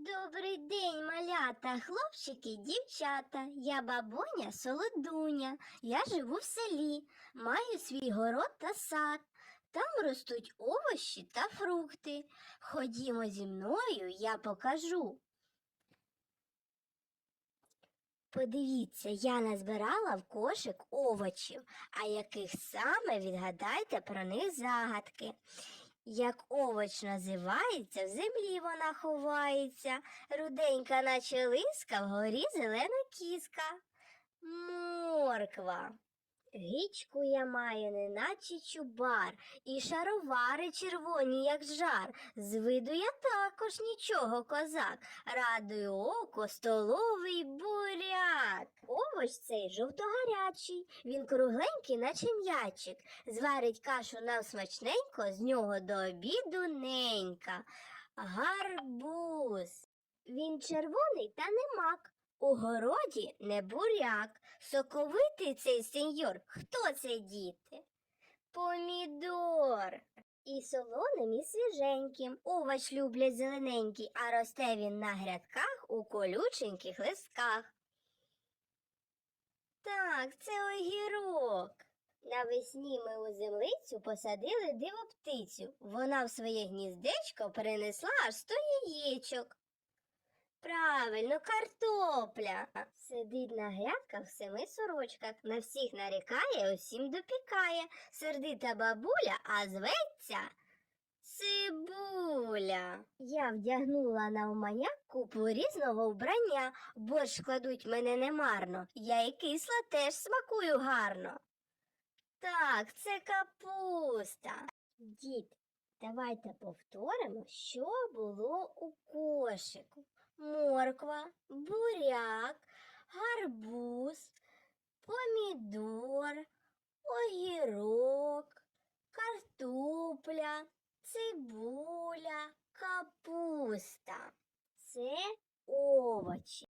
Добрий день, малята, хлопчики, дівчата. Я бабуня Солодуня. Я живу в селі, маю свій город та сад. Там ростуть овочі та фрукти. Ходімо зі мною, я покажу. Подивіться, я назбирала в кошик овочів, а яких саме відгадайте про них загадки. Як овоч називається, в землі вона ховається, руденька, наче лиска, вгорі зелена кіска. Морква. Гічку я маю, неначе чубар, і шаровари червоні, як жар. З виду я також нічого козак, радую око столовий буряк. Овоч цей жовтогарячий, він кругленький, наче м'ячик. Зварить кашу нам смачненько, з нього до обіду ненька. Гарбуз. Він червоний та не мак. У городі не буряк. Соковитий цей сеньор. Хто це діти? Помідор. І солоним, і свіженьким. Овоч люблять зелененький, а росте він на грядках у колюченьких листках. Так, це огірок. Навесні ми у землицю посадили дивоптицю. Вона в своє гніздечко принесла аж сто яєчок. Правильно, картопля. Сидить на грядках в семи сорочках, на всіх нарікає, усім допікає. Сердита бабуля, а зветься Цибуля. Я вдягнула на умання купу різного вбрання, борщ кладуть мене немарно, я і кисла теж смакую гарно. Так, це капуста. Дід, давайте повторимо, що було у кошику. Морква, буряк, гарбуз, помідор, огірок, картопля, цибуля, капуста. Це овочі.